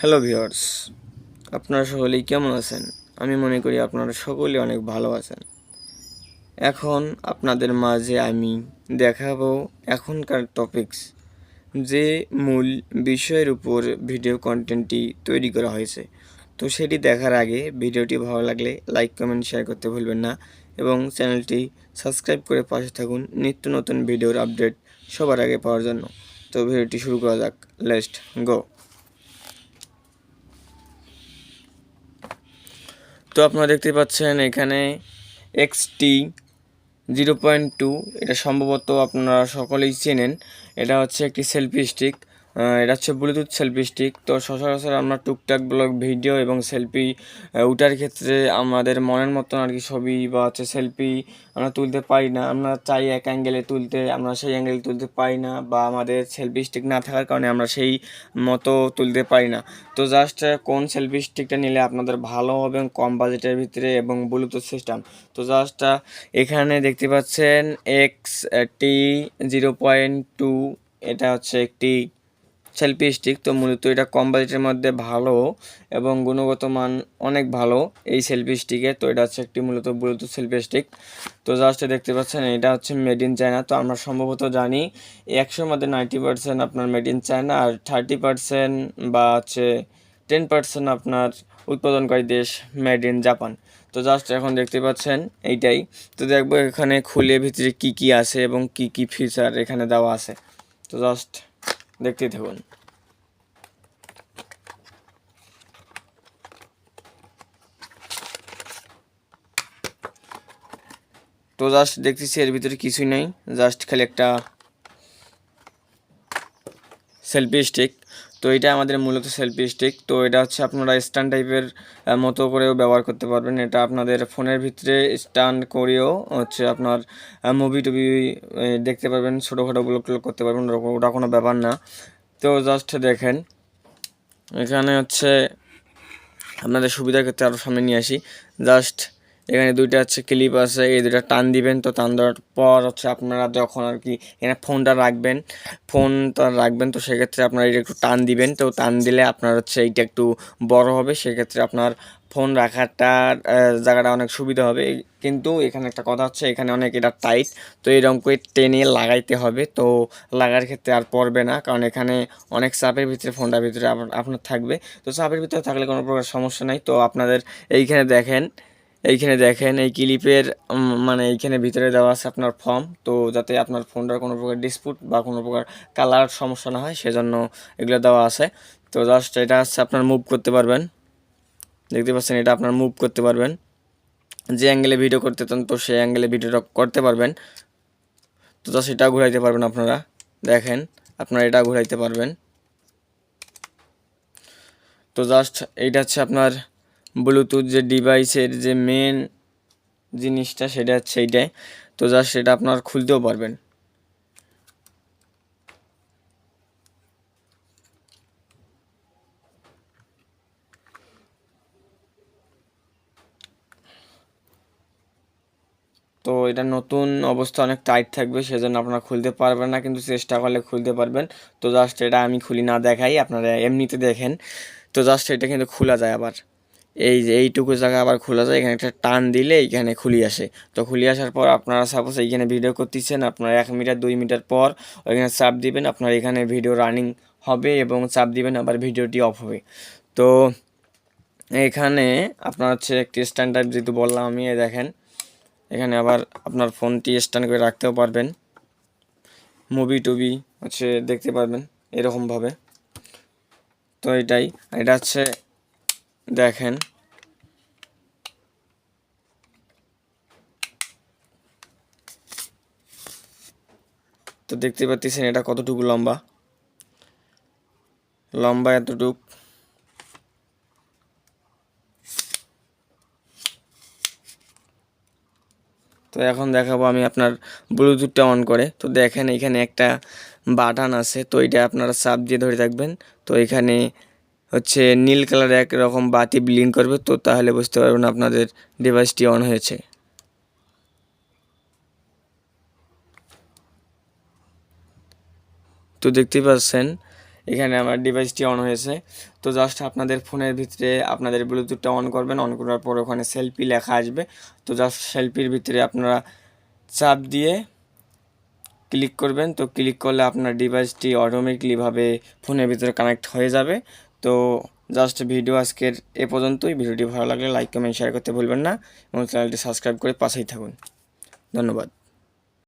Hello viewers আপনারা সকলেই কেমন আছেন? আমি মনে করি আপনারা সকলেই অনেক ভালো আছেন। এখন আপনাদের মাঝে আমি দেখাবো এখনকার টপিকস যে মূল বিষয়ের উপর ভিডিও কন্টেন্টটি তৈরি করা হয়েছে। তো সেটি দেখার আগে ভিডিওটি ভালো লাগলে লাইক কমেন্ট শেয়ার করতে ভুলবেন না এবং চ্যানেলটি সাবস্ক্রাইব করে পাশে থাকুন নিত্য নতুন ভিডিওর আপডেট সবার আগে পাওয়ার জন্য। তো ভিডিওটি শুরু করা যাক। লেস্ট গো তো আপনারা দেখতে পাচ্ছেন এখানে এক্সটি জিরো পয়েন্ট টু এটা সম্ভবত আপনারা সকলেই চেনেন। এটা হচ্ছে একটি সেলফি স্টিক এটা হচ্ছে ব্লুটুথ সেলফি স্টিক তো সচরাচর আমরা টুকটাক ব্লগ ভিডিও এবং সেলফি উঠার ক্ষেত্রে আমাদের মনের মতন আর কি ছবি বা হচ্ছে সেলফি আমরা তুলতে পারি না। আমরা চাই এক অ্যাঙ্গেলে তুলতে, আমরা সেই অ্যাঙ্গেলে তুলতে পারি না বা আমাদের সেলফি স্টিক না থাকার কারণে আমরা সেই মতো তুলতে পারি না। তো জাস্ট কোন সেলফি স্টিকটা নিলে আপনাদের ভালো হবে কম বাজেটের ভিতরে এবং ব্লুটুথ সিস্টেম তো জাস্ট এখানে দেখতে পাচ্ছেন X T zero point two এটা হচ্ছে একটি সেলফি স্টিক তো মূলত এটা কম বাজেটের মধ্যে ভালো এবং গুণগত মান অনেক ভালো এই সেলফি স্টিকে তো এটা হচ্ছে একটি মূলত ব্লুটুথ সেলফি স্টিক তো জাস্ট দেখতে পাচ্ছেন, এটা হচ্ছে মেড ইন চায়না তো আমরা সম্ভবত জানি একশোর মধ্যে নাইনটি পার্সেন্ট আপনার মেড ইন চায়না আর থার্টি পার্সেন্ট বা হচ্ছে টেন পার্সেন্ট আপনার উৎপাদনকারী দেশ মেড ইন জাপান তো জাস্ট এখন দেখতে পাচ্ছেন এইটাই। তো দেখব এখানে খুলে ভিতরে কি কি আছে এবং কি কি ফিচার এখানে দেওয়া আছে। তো জাস্ট দেখতে থাকুন। তো জাস্ট দেখতেছি এর ভিতরে কিছুই নাই জাস্ট খালি একটা সেলফি স্টিক তো এটা আমাদের মূলত সেলফি স্টিক তো এটা হচ্ছে আপনারা স্ট্যান্ড টাইপের মতো করেও ব্যবহার করতে পারবেন। এটা আপনাদের ফোনের ভিতরে স্ট্যান্ড করেও হচ্ছে আপনার মুভি টুভি দেখতে পারবেন, ছোটোখাটো ব্লগ টলগ করতে পারবেন ওটা কোনো ব্যাপার না। তো জাস্ট দেখেন, এখানে হচ্ছে আপনাদের সুবিধার ক্ষেত্রে আরও সামনে নিয়ে আসি। জাস্ট এখানে দুইটা হচ্ছে ক্লিপ আছে, এই দুটা টান দিবেন, তো টান দেওয়ার পর হচ্ছে আপনারা যখন আর কি এখানে ফোনটা রাখবেন ফোনটা রাখবেন, তো সেক্ষেত্রে আপনারা এটা একটু টান দিবেন, তো টান দিলে আপনার হচ্ছে এইটা একটু বড় হবে, সেক্ষেত্রে আপনার ফোন রাখাটার জায়গাটা অনেক সুবিধা হবে। কিন্তু এখানে একটা কথা হচ্ছে, এখানে অনেক এটা টাইট তো এরকম করে টেনে লাগাইতে হবে, তো লাগার ক্ষেত্রে আর পড়বে না, কারণ এখানে অনেক চাপের ভিতরে ফোনটার ভিতরে আপনার থাকবে। তো চাপের ভিতরে থাকলে কোনো প্রকার সমস্যা নাই। তো আপনাদের এইখানে দেখেন এইখানে দেখেন, এই ক্লিপের মানে এইখানে ভিতরে দেওয়া আছে আপনার ফর্ম তো যাতে আপনার ফোনটার কোনো প্রকার ডিসপুট বা কোনো প্রকার কালার সমস্যা না হয়, সেজন্য এগুলো দেওয়া আছে। তো জাস্ট এটা হচ্ছে আপনার মুভ করতে পারবেন। দেখতে পাচ্ছেন, এটা আপনার মুভ করতে পারবেন। যে অ্যাঙ্গেলে ভিডিও করতে চান, তো সেই অ্যাঙ্গেলে ভিডিওটা করতে পারবেন। তো জাস্ট এটা ঘুরাইতে পারবেন আপনারা। দেখেন, আপনারা এটা ঘুরাইতে পারবেন। তো জাস্ট এইটা হচ্ছে আপনার ব্লুটুথ যে ডিভাইসের যে মেন জিনিসটা সেটা হচ্ছে এইটাই। তো জাস্ট সেটা আপনার খুলতেও পারবেন। তো এটা নতুন অবস্থা, অনেক টাইট থাকবে, সেজন্য আপনারা খুলতে পারবেন না, কিন্তু চেষ্টা করলে খুলতে পারবেন। তো জাস্ট এটা আমি খুলি, না দেখাই, আপনারা এমনিতে দেখেন। তো জাস্ট এটা কিন্তু খোলা যায় আবার। এই যে এইটুকু জায়গা আবার খোলা যায়, এখানে একটা টান দিলে এইখানে খুলি আসে। তো খুলি আসার পর আপনারা সাপোজ এইখানে ভিডিও করতেছেন, আপনারা এক মিটার, দুই মিটার পর ওইখানে চাপ দিবেন, আপনার এখানে ভিডিও রানিং হবে এবং চাপ দিবেন, আবার ভিডিওটি অফ হবে। তো এখানে আপনার হচ্ছে একটি স্ট্যান্ডার্ড যেহেতু বললাম আমি দেখেন, এখানে আবার আপনার ফোনটি স্ট্যান্ড করে রাখতেও পারবেন। মুভি টুবি হচ্ছে দেখতে পারবেন, এরকমভাবে। তো এটাই এটা হচ্ছে দেখেন। তো দেখতে পাচ্ছেন এটা কতটুকু লম্বা? লম্বা এতটুক। তো এখন দেখাবো আমি আপনার ব্লুটুথটা অন করে। তো দেখেন এখানে একটা বাটন আছে, তো এটা আপনারা চাপ দিয়ে ধরে থাকবেন। তো এখানে হচ্ছে নীল কালার একরকম বাতি ব্লিন করবে, তো তাহলে বুঝতে পারবেন আপনাদের ডিভাইসটি অন হয়েছে। তো দেখতে পাচ্ছেন, এখানে আমার ডিভাইসটি অন হয়েছে। তো জাস্ট আপনাদের ফোনের ভিতরে আপনাদের ব্লুটুথটা অন করবেন অন করার পর ওখানে সেলফি লেখা আসবে। তো জাস্ট সেলফির ভিতরে আপনারা চাপ দিয়ে ক্লিক করবেন, তো ক্লিক করলে আপনার ডিভাইসটি অটোমেটিকলিভাবে ফোনের ভিতরে কানেক্ট হয়ে যাবে। তো জাস্ট ভিডিও আজকের এ পর্যন্তই। ভিডিওটি ভালো লাগলে লাইক কমেন্ট শেয়ার করতে ভুলবেন না এবং চ্যানেলটি সাবস্ক্রাইব করে পাশেই থাকুন। ধন্যবাদ।